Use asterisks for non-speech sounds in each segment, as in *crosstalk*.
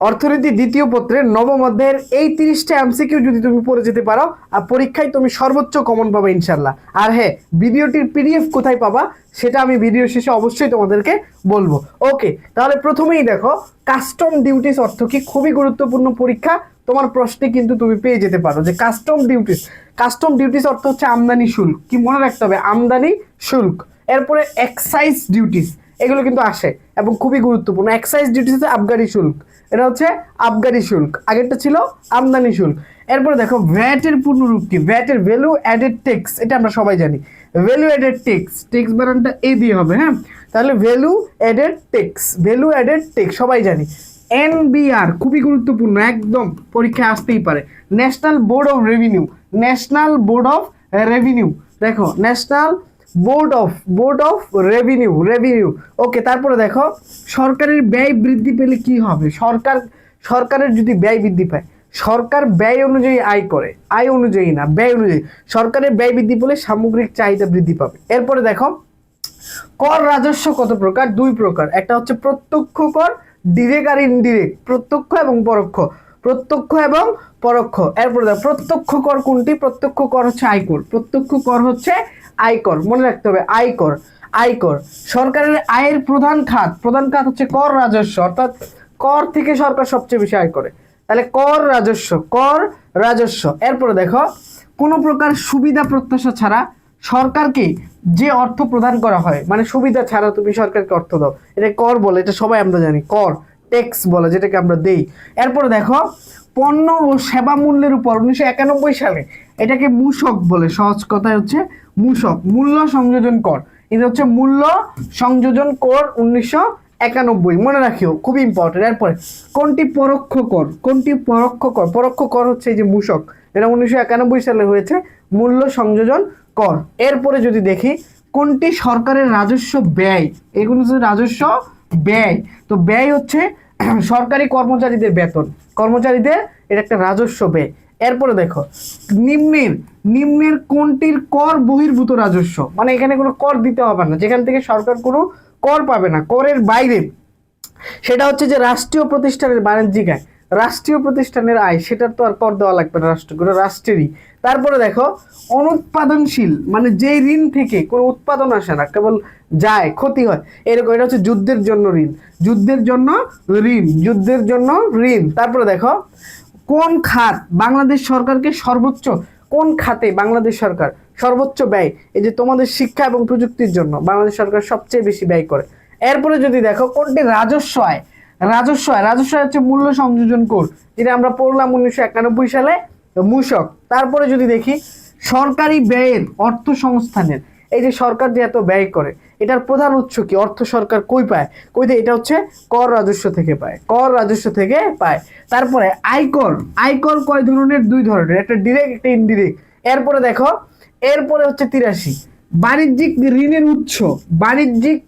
অর্থনীতি দ্বিতীয় পত্রের নবম অধ্যায়ের এই তিরিশটা এমসিকিউ যদি তুমি পড়ে যেতে পারো, আর পরীক্ষায় তুমি সর্বোচ্চ কমন পাবে ইনশাল্লাহ আর হ্যাঁ ভিডিওটির পিডিএফ কোথায় পাবা, সেটা আমি ভিডিও শেষে অবশ্যই তোমাদেরকে বলব। ওকে তাহলে প্রথমেই দেখো কাস্টম ডিউটিস অর্থ কি? খুবই গুরুত্বপূর্ণ পরীক্ষা। তোমার প্রশ্নে কিন্তু তুমি পেয়ে যেতে পারো যে কাস্টম ডিউটিস কাস্টম ডিউটিস অর্থ হচ্ছে আমদানি শুল্ক। কি মনে রাখতে হবে? আমদানি শুল্ক। এরপরে এক্সাইজ ডিউটিস এগুলো কিন্তু আসে এবং খুবই গুরুত্বপূর্ণ। এক্সাইজ ডিউটিস হচ্ছে আবগারি শুল্ক। এটা হচ্ছে আবগারি শুল্ক। আগেরটা ছিল আমদানি শুল্ক। এরপরে দেখো ভ্যাটের পূর্ণরূপ কি? ভ্যাটের ভ্যালু অ্যাডেড ট্যাক্স এটা আমরা সবাই জানি। ভ্যালু অ্যাডেড ট্যাক্স ট্যাক্স বানানটা এ দিয়ে হবে হ্যাঁ? তাহলে value added tax value added tax সবাই জানি। এনবিআর খুবই গুরুত্বপূর্ণ, একদম পরীক্ষায় আসতেই পারে। National board of revenue national board of revenue দেখো national board of board of revenue revenue okay তারপরে দেখো, সরকারের ব্যয় বৃদ্ধি পেলে কি হবে? সরকার, সরকারের যদি ব্যয় বৃদ্ধি পায়, সরকার ব্যয় অনুযায়ী আয় করে, আয় অনুযায়ী না, ব্যয় অনুযায়ী। সরকারের ব্যয় বৃদ্ধি পেলে সামগ্রিক চাহিদা বৃদ্ধি পাবে। এরপরে দেখো, কর রাজস্ব কত প্রকার? দুই প্রকার। একটা হচ্ছে প্রত্যক্ষ কর ডিরেক্ট আর ইনডিরেক্ট প্রত্যক্ষ এবং পরোক্ষ। প্রত্যক্ষ এবং পরোক্ষ। এরপরে দেখো, প্রত্যক্ষ কর কোনটি? প্রত্যক্ষ কর হচ্ছে আয়কর। প্রত্যক্ষ কর হচ্ছে আয়কর, মনে রাখতে হবে আয়কর আয়কর। সরকারের আয়ের প্রধান খাত প্রধান খাত হচ্ছে কর রাজস্ব, অর্থাৎ কর থেকে সরকার সবচেয়ে বেশি আয় করে। তাহলে কর রাজস্ব কর রাজস্ব। এরপরে দেখো, কোনো প্রকার সুবিধা প্রত্যাশা ছাড়া সরকারকে যে অর্থ প্রদান করা হয় মানে সুবিধা ছাড়া তুমি সরকারকে অর্থ দাও, এটা কর বলে, এটা সবাই আমরা জানি, কর, ট্যাক্স বলে, যেটাকে আমরা দেই। এরপরে দেখো, পণ্য ও সেবা মূল্যের উপর, উনিশশো একানব্বই সালে এটাকে মূসক বলে, সহজ কথায় হচ্ছে মূসক মূল্য সংযোজন কর। এটা হচ্ছে মূল্য সংযোজন কর উনিশশো একানব্বই। মনে রাখিও খুব ইম্পর্টেন্ট এরপরে, কোনটি পরোক্ষ কর? কোনটি পরোক্ষ কর? পরোক্ষ কর হচ্ছে এই যে মূসক এটা উনিশশো একানব্বই সালে হয়েছে, মূল্য সংযোজন কর। এরপরে যদি দেখি, কোনটি সরকারের রাজস্ব ব্যয়? এগুলো হচ্ছে রাজস্ব ব্যয়। তো ব্যয় হচ্ছে *clears throat* সরকারি কর্মচারীদের বেতন। কর্মচারীদের, এটা একটা রাজস্ব ব্যয়। এরপরে দেখো, নিম্নের নিম্নের কোনটির কর বহির্ভূত রাজস্ব? মানে এখানে কোনো কর দিতে হবে না, যেখান থেকে সরকার কোনো কর পাবে না, করের বাইরে। সেটা হচ্ছে যে রাষ্ট্রীয় প্রতিষ্ঠানের বাণিজ্যিক আয় রাষ্ট্রীয় প্রতিষ্ঠানের আয়, সেটার তো আর কর দেওয়া লাগবে না রাষ্ট্রগুলো রাষ্ট্রেরই। তারপরে দেখো, অনুৎপাদনশীল মানে যেই ঋণ থেকে কোনো উৎপাদন আসে না, কেবল যায়, ক্ষতি হয় এরকম এটা হচ্ছে যুদ্ধের জন্য ঋণ, যুদ্ধের জন্য ঋণ, যুদ্ধের জন্য ঋণ। তারপরে দেখো কোন খাত বাংলাদেশ সরকারকে সর্বোচ্চ, কোন খাতে বাংলাদেশ সরকার সর্বোচ্চ ব্যয়? এই যে তোমাদের শিক্ষা এবং প্রযুক্তির জন্য বাংলাদেশ সরকার সবচেয়ে বেশি ব্যয় করে। এরপরে যদি দেখো, কোনটি রাজস্ব আয়? রাজস্ব আয় রাজস্ব আয় হচ্ছে মূল্য সংযোজন কর যেটা আমরা পড়লাম উনিশশো একানব্বই সালে মূষক তারপরে যদি দেখি, সরকারি ব্যয়ের অর্থ সংস্থানের এই যে সরকার যে এত ব্যয় করে, এটার প্রধান উৎস কি? অর্থ সরকার কই পায়? কই দিয়ে এটা হচ্ছে কর রাজস্ব থেকে পায়, কর রাজস্ব থেকে পায়। তারপরে আয়কর আয়কর কয় ধরনের? দুই ধরনের, একটা ডিরেক্ট একটা ইনডিরেক্ট এরপরে দেখো, এরপরে হচ্ছে তিরাশি। বাণিজ্যিক ঋণের উৎস, বাণিজ্যিক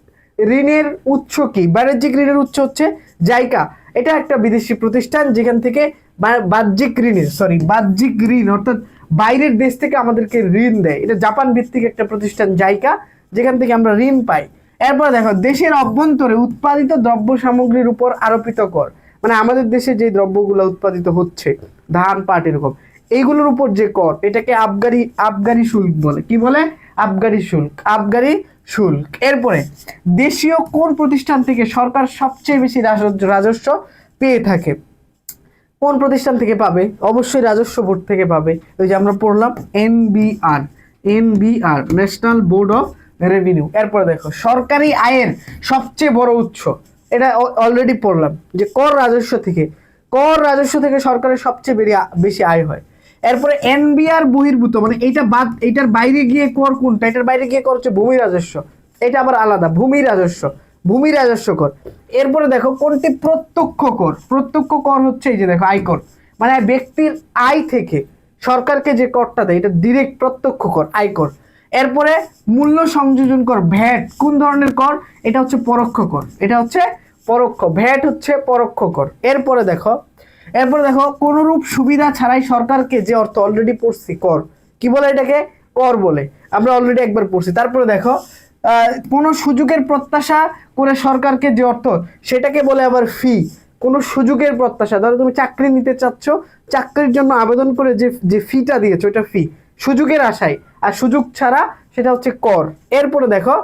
ঋণের উৎস কি? বাণিজ্যিক ঋণের উৎস হচ্ছে জাইকা। এটা একটা বিদেশি প্রতিষ্ঠান, যেখান থেকে বাহ্যিক ঋণের সরি বাহ্যিক ঋণ, অর্থাৎ বাইরের দেশ থেকে আমাদেরকে ঋণ দেয়। এটা জাপান ভিত্তিক একটা প্রতিষ্ঠান, জাইকা, যেখান থেকে আমরা ঋণ পাই। এরপর দেখো, দেশের অভ্যন্তরে উৎপাদিত দ্রব্য সামগ্রীর উপর আরোপিত কর। মানে আমাদের দেশে যে দ্রব্যগুলো উৎপাদিত হচ্ছে, ধান, পাট, এরকম, এইগুলোর উপর যে কর, এটাকে আবগারি আবগারি শুল্ক বলে। কি বলে? আবগারি শুল্ক আবগারি শুল্ক। এরপরে, দেশীয় কোন প্রতিষ্ঠান থেকে সরকার সবচেয়ে বেশি রাজস্ব পেয়ে থাকে? কোন প্রতিষ্ঠান থেকে পাবে? অবশ্যই রাজস্ব বোর্ড থেকে পাবে। ওই যে আমরা পড়লাম NBR. NBR national board of revenue এরপরে দেখো, সরকারি আয়ের সবচেয়ে বড় উৎস। এটা অলরেডি পড়লাম, যে কর রাজস্ব থেকে। কর রাজস্ব থেকে সরকারের সবচেয়ে বেশি আয় হয়। এরপরে এনবিআর বহির্ভূত মানে এইটা বাদ, এইটার বাইরে গিয়ে কর কোনটা? এটার বাইরে গিয়ে কর হচ্ছে ভূমি রাজস্ব। এটা আবার আলাদা, ভূমি রাজস্ব। ভূমি রাজস্ব কর। এরপরে দেখো কোনটি প্রত্যক্ষ কর। প্রত্যক্ষ কর হচ্ছে এই যে দেখো আয়কর মানে ব্যক্তির আয় থেকে সরকারকে যে করটা দেয়, এটা ডিরেক্ট প্রত্যক্ষ কর আয়কর এরপরে মূল্য সংযোজন কর, ভ্যাট। কোন ধরনের কর? এটা হচ্ছে পরোক্ষ কর। এটা হচ্ছে পরোক্ষ। ভ্যাট হচ্ছে পরোক্ষ কর। এরপরে দেখো এরপরে দেখো কোনরূপ সুবিধা ছাড়াই সরকারকে যে অর্থ অলরেডি পড়ছি, কর। কি বলে এটাকে? কর বলে। আমরা অলরেডি একবার পড়ছি। তারপরে দেখো কোনো সুযোগের প্রত্যাশা করে সরকারকে যে অর্থ, সেটাকে বলে আবার ফি কোনো সুযোগের প্রত্যাশা, ধরো তুমি চাকরি নিতে চাচ্ছ, চাকরির জন্য আবেদন করে যে যে ফিটা দিয়েছ ওটা ফি সুযোগের আশায়। আর সুযোগ ছাড়া সেটা হচ্ছে কর। এরপরে দেখো,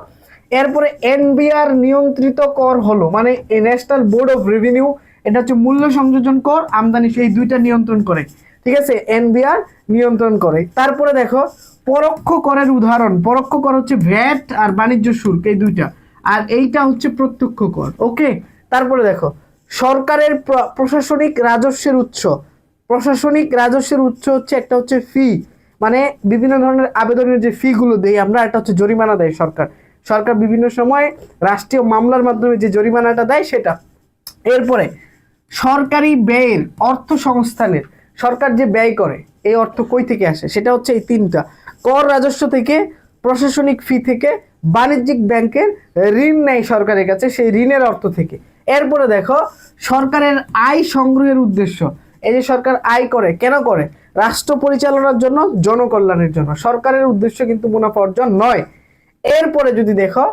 এরপরে এনবিআর নিয়ন্ত্রিত কর হলো মানে ন্যাশনাল বোর্ড অফ রেভিনিউ এটা হচ্ছে মূল্য সংযোজন কর, আমদানি, সেই দুইটা নিয়ন্ত্রণ করে। ঠিক আছে? এনবিআর নিয়ন্ত্রণ করে। তারপরে দেখো, পরোক্ষ করের উদাহরণ। পরোক্ষ কর হচ্ছে ভ্যাট আর বাণিজ্য শুল্ক, এই দুইটা। আর এইটা হচ্ছে প্রত্যক্ষ কর, ওকে? তারপরে দেখো, সরকারের প্র- প্রশাসনিক রাজস্বের উৎস। প্রশাসনিক রাজস্বের উৎস হচ্ছে একটা হচ্ছে ফি মানে বিভিন্ন ধরনের আবেদনের যে ফিগুলো দেই আমরা এটা হচ্ছে জরিমানা দেয় সরকার। সরকার বিভিন্ন সময় রাষ্ট্রীয় মামলার মাধ্যমে যে জরিমানাটা দেয় সেটা। এরপরে, সরকারি ব্যয়ের অর্থ সংস্থানের সরকার যে ব্যয় করে, এই অর্থ কই থেকে আসে? সেটা হচ্ছে এই তিনটা। কর রাজস্ব থেকে, প্রশাসনিক ফি থেকে, বাণিজ্যিক ব্যাংকের ঋণ নেয় সরকারের কাছে, সেই ঋণের অর্থ থেকে। এরপরে দেখো, সরকারের আয় সংগ্রহের উদ্দেশ্য। এই যে সরকার আয় করে, কেন করে? রাষ্ট্র পরিচালনার জন্য, জনকল্যাণের জন্য। সরকারের উদ্দেশ্য কিন্তু মুনাফা অর্জন নয়। এরপরে যদি দেখো,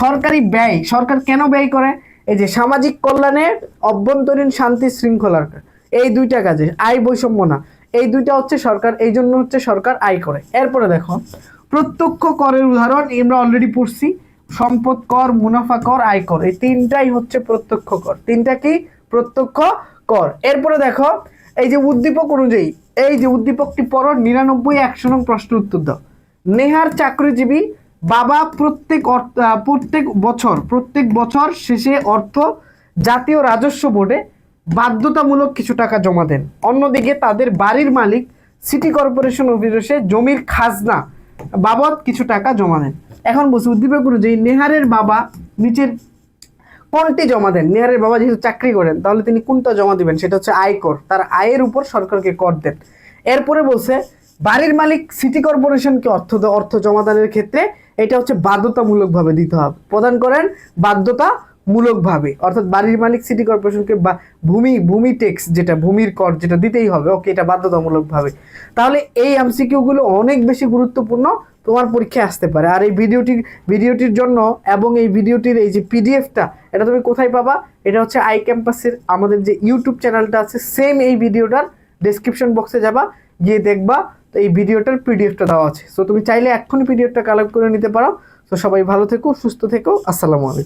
সরকারি ব্যয়, সরকার কেন ব্যয় করে? এই যে সামাজিক কল্যাণে অভ্যন্তরীণ শান্তি শৃঙ্খলার এই দুইটা কাজে, আয় বৈষম্য না। এই দুইটা হচ্ছে সরকার, এই জন্য হচ্ছে সরকার আয় করে। এরপরে দেখো, প্রত্যক্ষ করের উদাহরণ, আমরা অলরেডি পড়ছি, সম্পদ কর, মুনাফা কর, আয় কর। এই তিনটাই হচ্ছে প্রত্যক্ষ কর। তিনটা কি? প্রত্যক্ষ কর। এরপরে দেখো, এই যে উদ্দীপক অনুযায়ী, এই যে উদ্দীপকটি পড়ো, নিরানব্বই, একশো নং প্রশ্ন উত্তর দাও। নেহার চাকরিজীবী বাবা প্রত্যেক অর্থ- প্রত্যেক বছর প্রত্যেক বছর শেষে অর্থ জাতীয় রাজস্ব বোর্ডে বাধ্যতামূলক কিছু টাকা জমা দেন। অন্যদিকে তাদের বাড়ির মালিক সিটি কর্পোরেশন অফিসে জমির খাজনা বাবদ কিছু টাকা জমা দেন। এখন বলছি, উদ্দীপক অনুযায়ী নেহারের বাবা নিচের কোনটি জমা দেন? নেহারের বাবা যেহেতু চাকরি করেন, তাহলে তিনি কোনটা জমা দিবেন? সেটা হচ্ছে আয়কর তার আয়ের উপর সরকারকে কর দেন। এরপরে বলছে, বাড়ির মালিক সিটি কর্পোরেশনকে অর্থ অর্থ জমাদানের ক্ষেত্রে এটা হচ্ছে বাধ্যতামূলকভাবে দিতে হবে। প্রদান করেন বাধ্যতামূলকভাবে অর্থাৎ বাড়ির মালিক সিটি কর্পোরেশনকে বা ভূমি ভূমি ট্যাক্স যেটা, ভূমির কর যেটা দিতেই হবে ওকে এটা বাধ্যতামূলকভাবে। তাহলে এই এমসিকিউগুলো অনেক বেশি গুরুত্বপূর্ণ তোমার পরীক্ষায় আসতে পারে। আর এই ভিডিওটির ভিডিওটির জন্য এবং এই ভিডিওটির এই যে পিডিএফটা এটা তুমি কোথায় পাবা? এটা হচ্ছে আই ক্যাম্পাসের আমাদের যে ইউটিউব চ্যানেলটা আছে সেম এই ভিডিওটার ডেসক্রিপশন বক্সে যাবা, গিয়ে দেখবা, তো এই ভিডিওটার পিডিএফটা দেওয়া আছে। সো তুমি চাইলে এক্ষুনি পিডিএফটা কালেক্ট করে নিতে পারো। তো সবাই ভালো থেকো, সুস্থ থেকো, আসসালামু আলাইকুম।